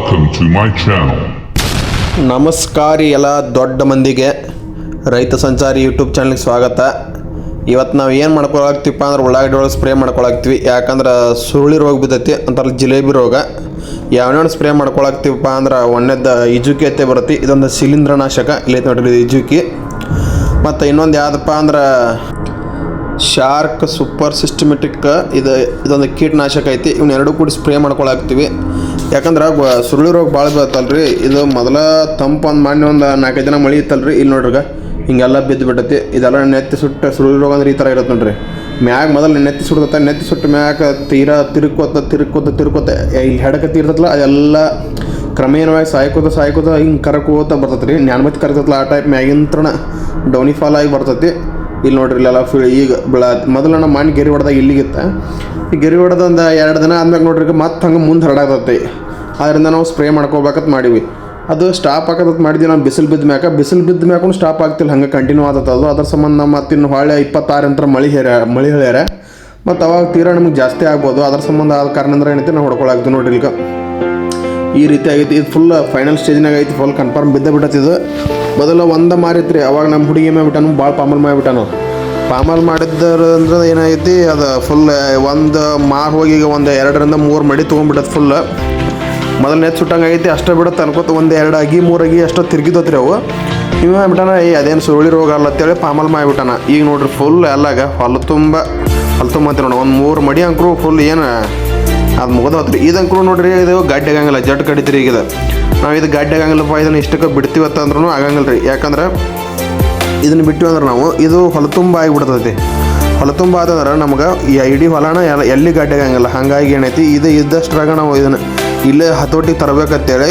Welcome to my channel ನಮಸ್ಕಾರ ಎಲ್ಲ ದೊಡ್ಡ ಮಂದಿಗೆ. ರೈತ ಸಂಚಾರಿ ಯೂಟ್ಯೂಬ್ ಚಾನಲ್ಗೆ ಸ್ವಾಗತ. ಇವತ್ತು ನಾವು ಏನು ಮಾಡ್ಕೊಳಕ್ತೀವಪ್ಪ ಅಂದ್ರೆ ಉಳ್ಳಾಗಡ್ಡಿ ಒಳಗೆ ಸ್ಪ್ರೇ ಮಾಡ್ಕೊಳಕ್ತೀವಿ. ಯಾಕಂದ್ರೆ ಸುರುಳಿ ರೋಗ ಬಿದ್ದೈತಿ, ಅಂತಾರಲ್ಲ ಜಿಲೇಬಿ ರೋಗ. ಯಾವ್ಯಾವ ಸ್ಪ್ರೇ ಮಾಡ್ಕೊಳಕ್ತೀವಪ್ಪ ಅಂದ್ರೆ ಒಂದೇದ ಈಜುಕಿ ಅತ್ತೆ ಬರುತ್ತೆ ಇದೊಂದು ಶಿಲೀಂಧ್ರನಾಶಕ. ಇಲ್ಲೈತೆ ನೋಡ್ರಿ ಇಜುಕಿ ಮತ್ತು ಇನ್ನೊಂದು ಯಾವುದಪ್ಪ ಅಂದ್ರೆ ಶಾರ್ಕ್ ಸೂಪರ್ ಸಿಸ್ಟಮೆಟಿಕ್ ಇದು ಇದೊಂದು ಕೀಟನಾಶಕ ಐತಿ. ಇವನ್ನೆರಡೂ ಕೂಡಿ ಸ್ಪ್ರೇ ಮಾಡ್ಕೊಳಕ್ತಿವಿ. ಯಾಕಂದ್ರೆ ಸುರುಳಿ ರೋಗ ಭಾಳ ಬೀಳತ್ತಲ್ರಿ. ಇದು ಮೊದಲ ತಂಪು ಒಂದು ಮಾಡಿ ಒಂದು ನಾಲ್ಕೈದು ದಿನ ಮಳೆ ಇತ್ತಲ್ರಿ. ಇಲ್ಲಿ ನೋಡ್ರಿ ಹಿಂಗೆಲ್ಲ ಬಿದ್ದು ಬಿಟ್ಟೈತಿ ಇದೆಲ್ಲ ನೆತ್ತಿ ಸುಟ್ಟ ಸುರುಳಿ ರೋಗ ಅಂದ್ರೆ ಈ ಥರ ಇರುತ್ತೆ ನೋಡ್ರಿ. ಮ್ಯಾಗ ಮೊದಲು ನೆತ್ತಿ ಸುಡ್ತ ನೆತ್ತಿ ಸುಟ್ಟ ಮ್ಯಾಗ ತೀರಾ ತಿರುಕೋತ ತಿರುಕೋತ ತಿರುಕೋತ. ಇಲ್ಲಿ ಹೆಡಕ ತೀರ್ತಲ್ಲ ಅದೆಲ್ಲ ಕ್ರಮೇಣವಾಗಿ ಸಾಯ್ಕೋತ ಸಾಯ್ಕೋತ ಹಿಂಗೆ ಕರಕೋತ ಬರ್ತೈತೆ ರೀ ನ್ಯಾನ್ಮತಿ ಕರಕತ್ತಲ್ಲ ಆ ಟೈಪ್ ಮ್ಯಾಗಿಂತ್ರಣ ಡೌನಿಫಾಲ್ ಆಗಿ ಬರ್ತೈತಿ. ಇಲ್ಲಿ ನೋಡ್ರಿ ಇಲ್ಲೆಲ್ಲ ಫಿ ಈಗ ಬೆಳ ಮೊದಲು ನಮ್ಮ ಮಣ್ಣು ಗೆರಿ ಹೊಡೆದಾಗ ಇಲ್ಲಿಗಿತ್ತ. ಗೆರಿ ಹೊಡೆದ ಒಂದು ಎರಡು ದಿನ ಆದ್ಮೇಲೆ ನೋಡ್ರಿ ಮತ್ತೆ ಹಂಗೆ ಮುಂದೆ ಹರಡಾಗತ್ತೆ ಅದರಿಂದ ನಾವು ಸ್ಪ್ರೇ ಮಾಡ್ಕೋಬೇಕಂತ ಮಾಡೀವಿ. ಅದು ಸ್ಟಾಪ್ ಆಗತ್ತ ಮಾಡಿದ್ವಿ, ನಾವು ಬಿಸಿಲು ಬಿದ್ದ ಮ್ಯಾಕ. ಬಿಸಿಲು ಬಿದ್ದ ಮ್ಯಾಕೂ ಸ್ಟಾಪ್ ಆಗ್ತಿಲ್ಲ, ಹಂಗೆ ಕಂಟಿನ್ಯೂ ಆದತ್ತ ಅದು. ಅದ್ರ ಸಂಬಂಧ ನಮ್ಮ ಮತ್ತೆ ಇನ್ನು ಹೊಳೆ ಇಪ್ಪತ್ತಾರು ನಂತರ ಮಳೆ ಹೇರ, ಮಳೆ ಹೇಳ್ಯಾರ. ಮತ್ತು ಅವಾಗ ತೀರಾ ನಮ್ಗೆ ಜಾಸ್ತಿ ಆಗ್ಬೋದು. ಅದ್ರ ಸಂಬಂಧ ಆದ ಕಾರಣ ಅಂದ್ರೆ ಏನೈತಿ, ನಾವು ಹೊಡ್ಕೊಳಾಗ್ತೀವಿ ನೋಡ್ರಿ ಈಗ. ಈ ರೀತಿ ಆಗೈತಿ, ಇದು ಫುಲ್ ಫೈನಲ್ ಸ್ಟೇಜ್ನಾಗ ಐತಿ ಫುಲ್ ಕನ್ಫರ್ಮ್ ಬಿದ್ದ ಬಿಟ್ಟತಿದು ಮೊದಲು ಒಂದ ಮಾರಿತ್ರಿ, ಅವಾಗ ನಮ್ಮ ಹುಡುಗಿ ಮಾಡ್ಬಿಟ್ಟಾನು ಭಾಳ ಪಾಮಲ್ ಮಾಡಿಬಿಟ್ಟಾನು. ಪಾಮಲ್ ಮಾಡಿದ್ದರು ಅಂದ್ರೆ ಏನಾಗೈತಿ, ಅದು ಫುಲ್ ಒಂದು ಮಾರು ಹೋಗಿ ಈಗ ಒಂದು ಎರಡರಿಂದ ಮೂರು ಮಡಿ ತೊಗೊಂಡ್ಬಿಟ್ಟದ ಫುಲ್ ಮೊದಲನೇ ನೆತ್ ಸುಟ್ಟಂಗೆ ಆಗೈತಿ, ಅಷ್ಟೇ ಬಿಡುತ್ತೆ ಅನ್ಕೋತ ಒಂದು ಎರಡು ಅಗಿ, ಮೂರು ಅಗಿ ಅಷ್ಟೋ ತಿರುಗಿದೋತ್ರಿ ಅವು. ಇವ ಮಾಡ್ಬಿಟ್ಟಾನ ಏ, ಅದೇನು ಸುರುಳಿ ರೋಗ ಅಲ್ಲ ಅಂತೇಳಿ ಪಾಮಲ್ ಮಾಡಿಬಿಟ್ಟಾನ. ಈಗ ನೋಡ್ರಿ ಫುಲ್ ಎಲ್ಲಾಗ ಹೊಲ ತುಂಬ ಹೊಲ ತುಂಬ ಅಂತ ನೋಡಿ ಒಂದು ಮೂರು ಮಡಿ ಅಂಕರು ಫುಲ್ ಏನು ಅದು ಮುಗಿದೋತ್ರಿ. ಇದಂಕರು ನೋಡ್ರಿ, ಇದು ಗಡ್ಡೆ ಆಗಂಗಿಲ್ಲ ಜಟ್ ಕಡಿತೀರಿ ಈಗ ನಾವು ಇದು ಗಡ್ಡೆ ಆಗಂಗಿಲ್ಲಪ್ಪ, ಇದನ್ನು ಇಷ್ಟಕ್ಕೆ ಬಿಡ್ತೀವತ್ತಂದ್ರೂ ಆಗಂಗಿಲ್ಲ ರೀ ಯಾಕಂದ್ರೆ ಇದನ್ನ ಬಿಟ್ಟು ಅಂದ್ರೆ ನಾವು ಇದು ಹೊಲ ತುಂಬ ಆಗಿಬಿಡ್ತೈತಿ. ಹೊಲ ತುಂಬ ಆತಂದ್ರೆ ನಮ್ಗೆ ಇಡೀ ಹೊಲನ ಎಲ್ಲ ಎಲ್ಲಿ ಗಾಡಿಯಾಗಂಗಿಲ್ಲ ಹಾಗಾಗಿ ಏನೈತಿ, ಇದು ಇದ್ದಷ್ಟರಾಗ ನಾವು ಇದನ್ನು ಇಲ್ಲೇ ಹತೋಟಿಗೆ ತರಬೇಕಂತೇಳಿ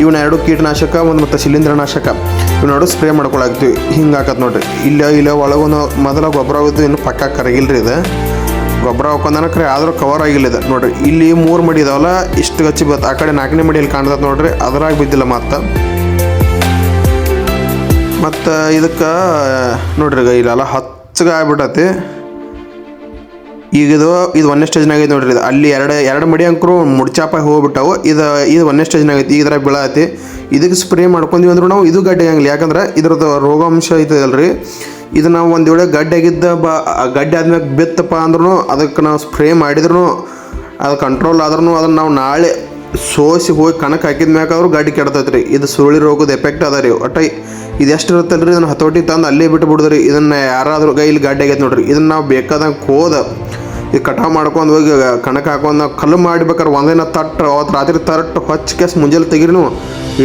ಇವನ್ನ ಎರಡು ಕೀಟನಾಶಕ ಒಂದು ಮತ್ತು ಶಿಲೀಂಧ್ರನಾಶಕ ಇವ್ ಎರಡು ಸ್ಪ್ರೇ ಮಾಡ್ಕೊಳಾಗ್ತೀವಿ ಹಿಂಗೆ ಹಾಕತ್ ನೋಡ್ರಿ. ಇಲ್ಲೇ, ಇಲ್ಲ ಒಳಗೊಂದು ಮೊದಲ ಗೊಬ್ಬರ ಹೋಗಿದ್ದು ಇನ್ನು ಪಕ್ಕ ಕರಗಿಲ್ರಿ ಇದು. ಗೊಬ್ಬರ ಹಾಕೊಂಡನ ಖರೆ ಆದರೂ ಕವರ್ ಆಗಿಲ್ಲ ಇದು. ನೋಡ್ರಿ, ಇಲ್ಲಿ ಮೂರು ಮಡಿ ಇದಾವಲ್ಲ, ಇಷ್ಟು ಗಚ್ಚಿ ಬತ್ತ ಆ ಕಡೆ ನಾಲ್ಕನೇ ಮಡಿಯಲ್ಲಿ ಕಾಣ್ತದೆ ನೋಡ್ರಿ, ಅದ್ರಾಗ ಬಿದ್ದಿಲ್ಲ ಮತ್ತೆ ಮತ್ತು ಇದಕ್ಕೆ, ನೋಡ್ರಿ ಈಗ ಇಲ್ಲೆಲ್ಲ ಹಚ್ಚಗೆ ಆಗ್ಬಿಟ್ಟತಿ. ಈಗ ಇದು ಇದು ಒಂದೇ ಸ್ಟೇಜ್ನಾಗ ಐತೆ ನೋಡ್ರಿ ಇದು. ಅಲ್ಲಿ ಎರಡು ಎರಡು ಮಡಿ ಅಂಕರು ಮುಡ್ಚಾಪ ಹೋಗ್ಬಿಟ್ಟವು. ಇದು ಇದು ಒಂದೇ ಸ್ಟೇಜ್ನಾಗ ಐತಿ. ಇದ್ರಾಗ ಬೀಳತಿ. ಇದಕ್ಕೆ ಸ್ಪ್ರೇ ಮಾಡ್ಕೊಂಡಿವಿ ಅಂದ್ರೆ ನಾವು ಇದು ಗಡ್ಡೆ ಆಗಲಿ ಯಾಕಂದ್ರೆ ಇದ್ರದ್ದು ರೋಗಾಂಶ ಐತದಲ್ರಿ ಇದು ನಾವು ಒಂದು ವೇಳೆ ಗಡ್ಡೆ ಆಗಿದ್ದ ಬಾ, ಗಡ್ಡೆ ಆದ್ಮೇಲೆ ಬಿತ್ತಪ್ಪ ಅಂದ್ರೂ ಅದಕ್ಕೆ ನಾವು ಸ್ಪ್ರೇ ಮಾಡಿದ್ರು ಅದು ಕಂಟ್ರೋಲ್ ಆದ್ರೂ ಅದನ್ನು ನಾವು ನಾಳೆ ಸೋಸಿ ಹೋಗಿ ಕಣಕ್ಕೆ ಹಾಕಿದ ಮ್ಯಾಕಾದ್ರೂ ಗಾಡಿ ಕೆಡ್ತೈತೆ ರೀ ಇದು ಸುರುಳಿ ರೋಗದ ಎಫೆಕ್ಟ್ ಅದ ರೀ. ಒಟ್ಟ ಇದು ಎಷ್ಟು ಇರುತ್ತಲ್ಲ ರೀ ಇದನ್ನು ಹತೋಟಿ ತಂದು ಅಲ್ಲೇ ಬಿಟ್ಟು ಬಿಡುದ್ರಿ ಇದನ್ನು ಯಾರಾದರೂ ಕೈಲಿ ಗಾಡಿ ಆಗೈತೆ ನೋಡ್ರಿ. ಇದನ್ನು ನಾವು ಬೇಕಾದಂಗೆ ಹೋದ ಈ ಕಟಾವು ಮಾಡ್ಕೊಂಡು ಹೋಗಿ ಕಣಕ್ಕೆ ಹಾಕೊಂಡು ನಾವು ಕಲ್ಲು ಮಾಡ್ಬೇಕಾರೆ ಒಂದಿನ ತಟ್ಟು ಅವತ್ತು ರಾತ್ರಿ ತಟ್ಟು ಹೊಚ್ಚ ಕೆಸ್ ಮುಂಜಾನೆ ನೀವು.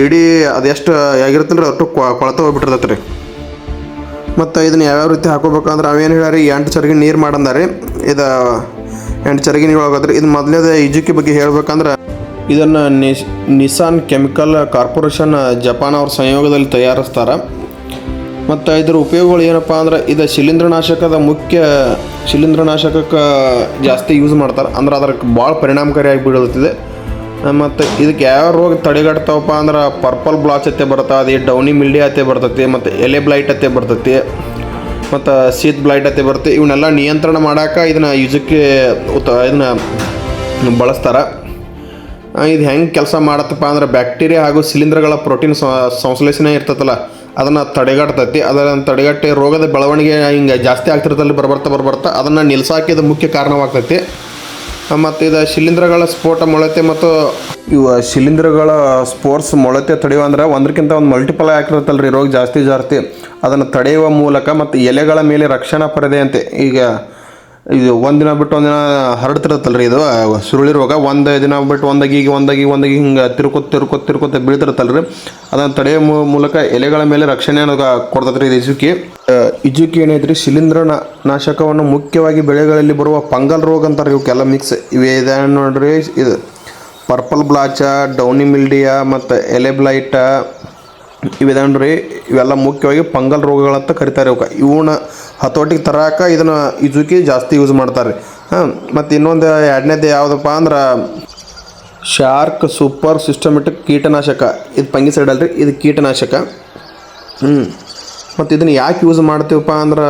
ಇಡೀ ಅದೆಷ್ಟು ಆಗಿರುತ್ತಲ್ಲ ರೀ ಅಷ್ಟು ಕೊಳತ ಹೋಗ್ಬಿಟ್ಟಿರ್ತೈತೆ ರೀ ಮತ್ತು ಇದನ್ನು ಯಾವ್ಯಾವ ರೀತಿ ಹಾಕೋಬೇಕಂದ್ರೆ ಅವೇನು ಹೇಳ್ಯಾರಿ? ಎಂಟು ಚರಗಿ ನೀರು ಮಾಡಂದಾರಿ. ಇದು ಎಂಟು ಚರಗಿ ನೀರು ಇದು ಮೊದಲೇದ ಈಜುಕಿ ಬಗ್ಗೆ ಹೇಳ್ಬೇಕಂದ್ರೆ ಇದನ್ನು ನಿಸ್ ನಿಸಾನ್ ಕೆಮಿಕಲ್ ಕಾರ್ಪೊರೇಷನ್ ಜಪಾನ್ ಅವ್ರ ಸಂಯೋಗದಲ್ಲಿ ತಯಾರಿಸ್ತಾರೆ. ಮತ್ತು ಇದರ ಉಪಯೋಗಗಳು ಏನಪ್ಪ ಅಂದ್ರೆ ಇದು ಶಿಲೀಂಧ್ರನಾಶಕದ ಮುಖ್ಯ ಶಿಲೀಂಧ್ರನಾಶಕಕ್ಕೆ ಜಾಸ್ತಿ ಯೂಸ್ ಮಾಡ್ತಾರೆ. ಅಂದ್ರೆ ಅದಕ್ಕೆ ಭಾಳ ಪರಿಣಾಮಕಾರಿಯಾಗಿ ಬೀಳುತ್ತಿದೆ ಮತ್ತು ಇದಕ್ಕೆ ಯಾವ ರೋಗ ತಡೆಗಟ್ತಾವಪ್ಪ ಅಂದ್ರೆ ಪರ್ಪಲ್ ಬ್ಲಾಚ್ ಅತ್ತೆ ಬರುತ್ತೆ ಅದೇ ಡೌನಿ ಮಿಲ್ಡಿ ಅತ್ತೆ ಬರ್ತೈತಿ, ಮತ್ತು ಎಲೆ ಬ್ಲೈಟ್ ಅತ್ತೆ ಬರ್ತೈತಿ, ಮತ್ತು ಸೀತ್ ಬ್ಲೈಟ್ ಅತ್ತೆ ಬರುತ್ತೆ ಇವನ್ನೆಲ್ಲ ನಿಯಂತ್ರಣ ಮಾಡೋಕೆ ಇದನ್ನು ಯೂಸಕ್ಕೆ ಉತ್ತ ಇದನ್ನ ಬಳಸ್ತಾರೆ. ಇದು ಹೆಂಗೆ ಕೆಲಸ ಮಾಡತ್ತಪ್ಪ ಅಂದ್ರೆ ಬ್ಯಾಕ್ಟೀರಿಯಾ ಹಾಗೂ ಸಿಲಿಂಡರ್ಗಳ ಪ್ರೋಟೀನ್ ಸಂಶ್ಲೇಷಣೆ ಇರ್ತೈತಲ್ಲ, ಅದನ್ನು ತಡೆಗಟ್ತೈತಿ. ಅದನ್ನು ತಡೆಗಟ್ಟಿ ರೋಗದ ಬೆಳವಣಿಗೆ ಹಿಂಗೆ ಜಾಸ್ತಿ ಆಗ್ತಿರ್ತಲ್ಲಿ ಬರ್ಬರ್ತಾ ಬರ್ಬರ್ತಾ, ಅದನ್ನು ನಿಲ್ಸಾಕಿದ ಮುಖ್ಯ ಕಾರಣವಾಗ್ತೈತಿ. ಮತ್ತು ಇದು ಶಿಲೀಂಧ್ರಗಳ ಸ್ಫೋಟ ಮೊಳತೆ ಮತ್ತು ಇವು ಶಿಲೀಂಧ್ರಗಳ ಸ್ಪೋರ್ಟ್ಸ್ ಮೊಳತೆ ತಡೆಯುವ ಅಂದ್ರೆ ಒಂದಕ್ಕಿಂತ ಒಂದು ಮಲ್ಟಿಪಲ್ ಆಗಿರ್ತಲ್ರಿ ರೋಗ ಜಾಸ್ತಿ ಜಾಸ್ತಿ. ಅದನ್ನು ತಡೆಯುವ ಮೂಲಕ ಮತ್ತು ಎಲೆಗಳ ಮೇಲೆ ರಕ್ಷಣಾ ಪರದೆಯಂತೆ. ಈಗ ಇದು ಒಂದಿನ ಬಿಟ್ಟು ಒಂದಿನ ಹರಡ್ತಿರತ್ತಲ್ರಿ ಇದು ಸುರುಳಿ ರೋಗ ಒಂದು ದಿನ ಬಿಟ್ಟು ಒಂದಾಗಿ ಒಂದಾಗಿ ಒಂದಾಗಿ ಹಿಂಗೆ ತಿರ್ಕೊತ್ ತಿರ್ಕೊತ್, ತಿರ್ಕೊತ ಬೀಳ್ತಿರತ್ತಲ್ಲ ರೀ ಅದನ್ನು ತಡೆಯೋ ಮೂಲಕ ಎಲೆಗಳ ಮೇಲೆ ರಕ್ಷಣೆ ಅನ್ನೋದು ಕೊಡ್ತೈತೆ ಕೊಡ್ತೈತ್ರಿ ಇದು ಇಜುಕಿ. ಇಜುಕಿ ಏನೈತ್ರಿ, ಶಿಲೀಂಧ್ರ ನಾಶಕವನ್ನು ಮುಖ್ಯವಾಗಿ ಬೆಳೆಗಳಲ್ಲಿ ಬರುವ ಪಂಗಲ್ ರೋಗ ಅಂತಾರೆ ಇವಕ್ಕೆಲ್ಲ ಮಿಕ್ಸ್ ಇವೆ ಇದೆ ನೋಡ್ರಿ, ಇದು ಪರ್ಪಲ್ ಬ್ಲಾಚ ಡೌನಿ ಮಿಲ್ಡಿಯಾ ಮತ್ತು ಎಲೆ ಬ್ಲೈಟ ಇವಿದನ್ರಿ ಇವೆಲ್ಲ ಮುಖ್ಯವಾಗಿ ಫಂಗಲ್ ರೋಗಗಳಂತ ಕರಿತಾರೆ ಇವಕ್ಕೆ ಇವನ್ನ ಹತೋಟಿಗೆ ತರಾಕ ಇದನ್ನು ಇಜುಕಿ ಜಾಸ್ತಿ ಯೂಸ್ ಮಾಡ್ತಾರೆ. ಹಾಂ, ಮತ್ತು ಇನ್ನೊಂದು ಎರಡನೇದು ಯಾವುದಪ್ಪ ಅಂದ್ರೆ ಶಾರ್ಕ್ ಸೂಪರ್ ಸಿಸ್ಟಮೆಟಿಕ್ ಕೀಟನಾಶಕ. ಇದು ಪಂಗಿಸೈಡ್ ಅಲ್ರಿ, ಇದು ಕೀಟನಾಶಕ. ಹ್ಞೂ ಮತ್ತು ಇದನ್ನು ಯಾಕೆ ಯೂಸ್ ಮಾಡ್ತೀವಪ್ಪ ಅಂದ್ರೆ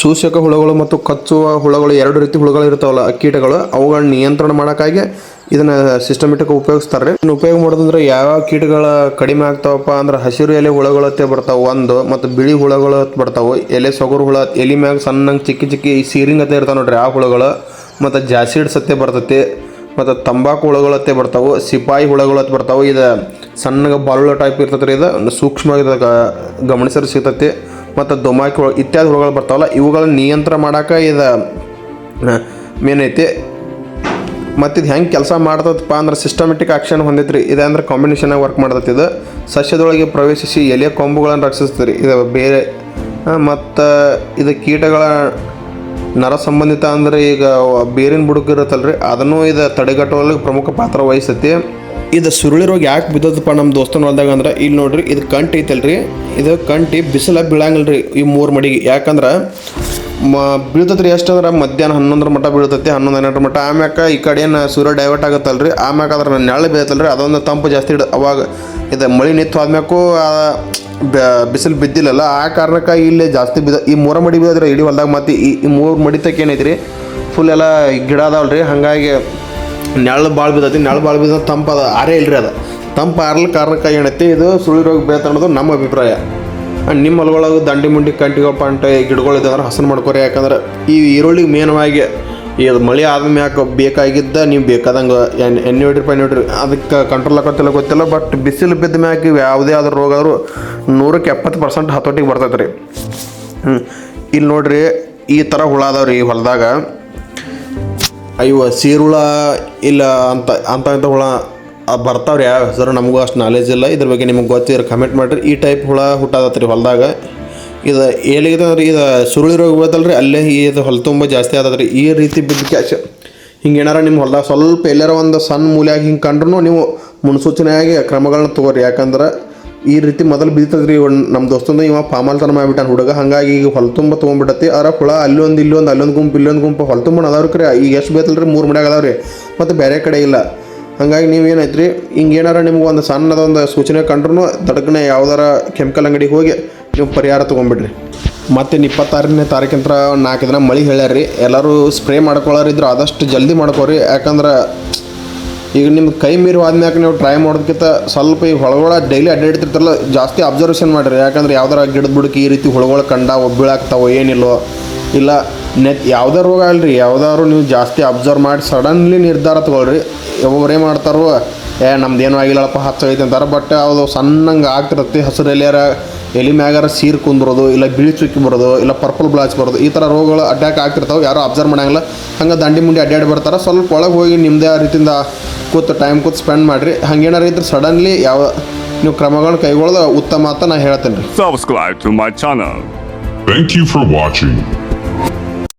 ಸೂಸಕ ಹುಳುಗಳು ಮತ್ತು ಕಚ್ಚುವ ಹುಳುಗಳು ಎರಡು ರೀತಿ ಹುಳುಗಳು ಇರ್ತಾವಲ್ಲ, ಕೀಟಗಳು ಅವುಗಳನ್ನ ನಿಯಂತ್ರಣ ಮಾಡೋಕ್ಕಾಗಿ ಇದನ್ನ ಸಿಸ್ಟಮೆಟಿಕ್ ಉಪಯೋಗಿಸ್ತಾರೆ ಇದನ್ನ ಉಪಯೋಗ ಮಾಡೋದಂದ್ರೆ ಯಾವ ಕೀಟಗಳ ಕಡಿಮೆ ಆಗ್ತಾವಪ್ಪ ಅಂದ್ರೆ ಹಸಿರು ಎಲೆ ಹುಳಗಳತ್ತೆ ಬರ್ತಾವ ಒಂದು, ಮತ್ತು ಬಿಳಿ ಹುಳಗಳು ಬರ್ತಾವೆ. ಎಲೆ ಸೊಗರು ಹುಳ, ಎಲೆ ಮ್ಯಾಗ ಸಣ್ಣಂಗೆ ಚಿಕ್ಕ ಚಿಕ್ಕಿ ಸೀರಿಂಗ್ ಅತ್ತೆ ಇರ್ತಾವೆ ನೋಡ್ರಿ ಆ ಹುಳಗಳು. ಮತ್ತು ಜಾಸಿಡ್ ಸತ್ತೆ ಬರ್ತೈತಿ. ಮತ್ತು ತಂಬಾಕು ಹುಳಗಳತ್ತೆ ಬರ್ತಾವೆ, ಸಿಪಾಯಿ ಹುಳಗಳತ್ತೆ ಬರ್ತಾವೆ. ಇದು ಸಣ್ಣಗೆ ಬಾಲುಳ ಟೈಪ್ ಇರ್ತೈತೆ ರೀ ಇದು ಸೂಕ್ಷ್ಮ ಗಮನಿಸಲು ಸಿಗ್ತೈತಿ. ಮತ್ತು ದೊಮಾಕಿ ಹುಳ ಇತ್ಯಾದಿ ಹುಳಗಳು ಬರ್ತಾವಲ್ಲ, ಇವುಗಳನ್ನ ನಿಯಂತ್ರಣ ಮಾಡೋಕೆ ಇದು ಮೇನೈತಿ ಮತ್ತು ಇದು ಹೆಂಗೆ ಕೆಲಸ ಮಾಡ್ತದಪ್ಪ ಅಂದ್ರೆ ಸಿಸ್ಟಮೆಟಿಕ್ ಆಕ್ಷನ್ ಹೊಂದೈತ್ರಿ. ಇದೆ ಅಂದ್ರೆ ಕಾಂಬಿನೇಷನಾಗಿ ವರ್ಕ್ ಮಾಡ್ತೈತಿ ಇದು. ಸಸ್ಯದೊಳಗೆ ಪ್ರವೇಶಿಸಿ ಎಲೆ ಕೊಂಬುಗಳನ್ನು ರಕ್ಷಿಸ್ತದೆ ಇದು ಬೇರೆ ಮತ್ತು, ಇದು ಕೀಟಗಳ ನರ ಸಂಬಂಧಿತ ಅಂದರೆ ಈಗ ಬೇರಿನ ಬುಡಕ್ಕೆ ಇರುತ್ತಲ್ರಿ. ಅದನ್ನು ಇದು ತಡೆಗಟ್ಟುವಲ್ಲಿ ಪ್ರಮುಖ ಪಾತ್ರ ವಹಿಸ್ತೈತಿ ಇದು ಸುರುಳಿ ರೋಗ ಯಾಕೆ ಬಿದ್ದದಪ್ಪ ನಮ್ಮ ದೋಸ್ತನ ಹೊಲ್ದಾಗ ಅಂದ್ರೆ ಇಲ್ಲಿ ನೋಡ್ರಿ, ಇದು ಕಂಟಿ ಐತಲ್ರಿ. ಇದು ಕಂಟಿ ಬಿಸಿಲ ಬೀಳಂಗಿಲ್ಲ ರೀ ಈ ಮೂರು ಮಡಿಗೆ. ಯಾಕಂದ್ರೆ ಮ, ಬೀಳ್ತೈತ್ರಿ ಎಷ್ಟು ಅಂದ್ರೆ ಮಧ್ಯಾಹ್ನ ಹನ್ನೊಂದರ ಮಟ್ಟ ಬೀಳ್ತೈತಿ, ಹನ್ನೊಂದು ಹನ್ನೆರಡು ಮಟ್ಟ ಆಮ್ಯಾಕ ಈ ಕಡೆ ಏನು ಸೂರ್ಯ ಡೈವರ್ಟ್ ಆಗುತ್ತಲ್ಲ ರೀ ಆಮ್ಯಾಕ ಅದ್ರ ನೆರಳು ರೀ ಅದೊಂದು ತಂಪು ಜಾಸ್ತಿ ಇಡ ಅವಾಗ ಇದು ಮಳೆ ನಿಂತು ಆದ್ಮ್ಯಾಕೂ ಬಿಸಿಲು ಬಿದ್ದಿಲ್ಲಲ್ಲ, ಆ ಕಾರಣಕ್ಕೆ ಇಲ್ಲಿ ಜಾಸ್ತಿ ಬಿದ್ದ ಈ ಮೂರ ಮಡಿ ಬೀಳಿದ್ರೆ ಇಡೀ ಹೊಲ್ದಾಗ ಮತ್ತು ಈ ಈ ಮೂರು ಮಡಿ ತಕ್ಕ ರೀ ಫುಲ್ ಎಲ್ಲ ಗಿಡ ಅದಾವಲ್ಲ ರೀ ಹಾಗಾಗಿ ನೆರಳು ಭಾಳ ಬಿದ್ದೈತಿ ನೆರಳು ಭಾಳ ಬಿದ್ದ ತಂಪು ಅದ ಆರೇ ಇಲ್ರಿ ಅದು. ತಂಪು ಆರ್ಲ ಕಾರಣಕ್ಕೆ ಏನೈತಿ, ಇದು ಸುಳಿ ರೋಗ ಬೀಳ್ತಾ ಅನ್ನೋದು ನಮ್ಮ ಅಭಿಪ್ರಾಯ. ಅಂಡ್ ನಿಮ್ಮ ಹೊಲಗೊಳಗೆ ದಂಡಿ ಮುಂಡಿ ಕಂಟಿಗಪ್ಪ ಅಂಟ ಗಿಡಗಳು ಇದ್ದಾವೆ ಹಸನ್ ಮಾಡ್ಕೊರಿ. ಯಾಕಂದ್ರೆ ಈ ಈರುಳ್ಳಿಗೆ ಮೇನವಾಗಿ ಇದು ಮಳೆ ಆದ್ಮ್ಯಾಕ ಬೇಕಾಗಿದ್ದ ನೀವು ಬೇಕಾದಂಗೆ ಎಣ್ಣೆ ಎಣ್ಣೆ ಹೊಡ್ರಿ, ಪಣ್ಣೆ ಹೊಡಿರಿ. ಅದಕ್ಕೆ ಕಂಟ್ರೋಲ್ ಆಗತ್ತಿಲ್ಲ ಗೊತ್ತಿಲ್ಲ ಬಟ್ ಬಿಸಿಲು ಬಿದ್ದ ಮ್ಯಾಕೆ ಯಾವುದೇ ಆದ್ರೂ ರೋಗ ಆದರೂ ನೂರಕ್ಕೆ ಎಪ್ಪತ್ತು ಪರ್ಸೆಂಟ್ ಹತೋಟಿಗೆ ಬರ್ತೈತೆ ರೀ. ಹ್ಞೂ ಇಲ್ಲಿ ನೋಡಿರಿ, ಈ ಥರ ಹುಳ ಅದಾವ್ರಿ ಈ ಹೊಲದಾಗ. ಅಯ್ಯೋ, ಸೀರುಳ ಇಲ್ಲ ಅಂತ ಅಂತ ಇಂಥ ಹುಳ ಬರ್ತಾವ್ರಿ ಯಾವ ಹೆಸರು ನಮಗೂ ಅಷ್ಟು ನಾಲೆಜ್ ಇಲ್ಲ. ಇದ್ರ ಬಗ್ಗೆ ನಿಮಗೆ ಗೊತ್ತಿದ್ರೆ ಕಮೆಂಟ್ ಮಾಡಿರಿ. ಈ ಟೈಪ್ ಹುಳ ಹುಟ್ಟಾದತ್ರಿ ಹೊಲದಾಗ. ಇದು ಏಲಿಗಿದೆ ಅಂದ್ರೆ ಇದು ಸುರುಳಿ ರೋಗ ಬೀಳ್ತಲ್ರಿ ಅಲ್ಲೇ ಇದು ಹೊಲ ತುಂಬ ಜಾಸ್ತಿ ಆದದ್ರಿ. ಈ ರೀತಿ ಬಿದ್ದ ಕ್ಯಾಶ್ ಹಿಂಗೆ ಏನಾರ ನಿಮ್ಮ ಹೊಲದಾಗ ಸ್ವಲ್ಪ ಎಲ್ಲಾರ ಒಂದು ಸಣ್ಣ ಮೂಲೆಯಾಗಿ ಹಿಂಗೆ ಕಂಡ್ರೂ ನೀವು ಮುನ್ಸೂಚನೆಯಾಗಿ ಕ್ರಮಗಳನ್ನ ತಗೋರಿ. ಯಾಕಂದ್ರೆ ಈ ರೀತಿ ಮೊದಲು ಬಿದ್ದದ್ರಿ ನಮ್ಮ ದೋಸ್ತಂದು, ಇವ ಪಾಮಾಲ್ತನ ಮಾಡಿಬಿಟ್ಟಾನ ಹುಡುಗ. ಹಾಗಾಗಿ ಈಗ ಹೊಲ ತುಂಬ ತೊಗೊಂಡ್ಬಿಟ್ಟತಿ. ಅರ ಹುಳ ಅಲ್ಲೊಂದು ಇಲ್ಲೊಂದು ಅಲ್ಲೊಂದು ಗುಂಪು ಇಲ್ಲೊಂದು ಗುಂಪು ಹೊಲ ತುಂಬ ಅದಾವ್ರಿ ಈಗ ಎಷ್ಟು ಬೇತಲ್ರಿ ಮೂರು ಮನೆಯಾಗ ಅದಾವ್ರಿ. ಮತ್ತು ಬೇರೆ ಕಡೆ ಇಲ್ಲ. ಹಾಗಾಗಿ ನೀವು ರೀ ಹಿಂಗೆ ಏನಾರ ನಿಮ್ಗೆ ಒಂದು ಸಣ್ಣದೊಂದು ಸೂಚನೆ ಕಂಡ್ರೂ ತಡಕನೆ ಯಾವ್ದಾರ ಕೆಮಿಕಲ್ ಅಂಗಡಿಗೆ ಹೋಗಿ ನೀವು ಪರಿಹಾರ ತೊಗೊಂಬಿಡ್ರಿ. ಮತ್ತು ಇಪ್ಪತ್ತಾರನೇ ತಾರೀಕಿಂತ ನಾಲ್ಕು ದಿನ ಮಳೆ ಹೇಳ್ಯಾರಿ ಎಲ್ಲರೂ ಸ್ಪ್ರೇ ಮಾಡ್ಕೊಳ್ಳೋರಿದ್ರು ಆದಷ್ಟು ಜಲ್ದಿ ಮಾಡ್ಕೊರಿ. ಯಾಕಂದ್ರೆ ಈಗ ನಿಮ್ಮ ಕೈ ಮೀರು ಆದ್ಮ್ಯಾಕೆ ನೀವು ಟ್ರೈ ಮಾಡೋದಕ್ಕಿಂತ ಸ್ವಲ್ಪ ಈ ಹೊಳಗೊಳ ಡೈಲಿ ಅಡ್ಡಾಡ್ತಿರ್ತಾರಲ್ಲ, ಜಾಸ್ತಿ ಅಬ್ಸರ್ವೇಷನ್ ಮಾಡಿರಿ. ಯಾಕಂದ್ರೆ ಯಾವ್ದಾರ ಗಿಡದ ಬುಡಕ್ಕೆ ಈ ರೀತಿ ಹೊಳಗೊಳ ಕಂಡ ಒಬ್ಬಿಳಾಗ್ತಾವೋ ಏನಿಲ್ಲೋ. ಇಲ್ಲ ನೆಟ್ ಯಾವುದೇ ರೋಗ ಅಲ್ರಿ ಯಾವ್ದಾದ್ರು ನೀವು ಜಾಸ್ತಿ ಅಬ್ಸರ್ವ್ ಮಾಡಿ ಸಡನ್ಲಿ ನಿರ್ಧಾರ ತಗೊಳ್ರಿ. ಒಬ್ಬೊಬ್ರು ಏನು ಮಾಡ್ತಾರೋ, ಏ ನಮ್ದು ಏನೂ ಆಗಿಲ್ಲಪ್ಪ ಹಚ್ಚೈತೆ ಅಂತಾರೆ. ಬಟ್ ಅದು ಸಣ್ಣಂಗೆ ಆಗ್ತಿರತ್ತೆ, ಹಸಿರು ಎಲೆಯಾರ, ಎಲೆ ಮ್ಯಾಗಾರ ಸೀರ್ ಕುಂದ್ರೋದು, ಇಲ್ಲ ಬಿಳಿ ಚುಕ್ಕಿ ಬರೋದು, ಇಲ್ಲ ಪರ್ಪಲ್ ಬ್ಲಾಚ್ ಬರೋದು, ಈ ಥರ ರೋಗಗಳು ಅಟ್ಯಾಕ್ ಆಗ್ತಿರ್ತಾವೆ, ಯಾರೂ ಅಬ್ಸರ್ವ್ ಮಾಡಂಗಿಲ್ಲ. ಹಂಗೆ ದಂಡಿ ಮುಂಡಿ ಅಡ್ಡಾಡಿ ಬರ್ತಾರೆ, ಸ್ವಲ್ಪ ಒಳಗೆ ಹೋಗಿ ನಿಮ್ಮದೇ ಆ ರೀತಿಯಿಂದ ಕೂತು ಟೈಮ್ ಕೂತು ಸ್ಪೆಂಡ್ ಮಾಡಿರಿ. ಹಂಗೇನಾರು ಇದ್ರೆ ಸಡನ್ಲಿ ಯಾವ, ನೀವು ಕ್ರಮಗಳನ್ನ ಕೈಗೊಳ್ಳೋದು ಉತ್ತಮ ಅಂತ ನಾನು ಹೇಳ್ತೇನೆ ರೀ to my channel thank you for watching.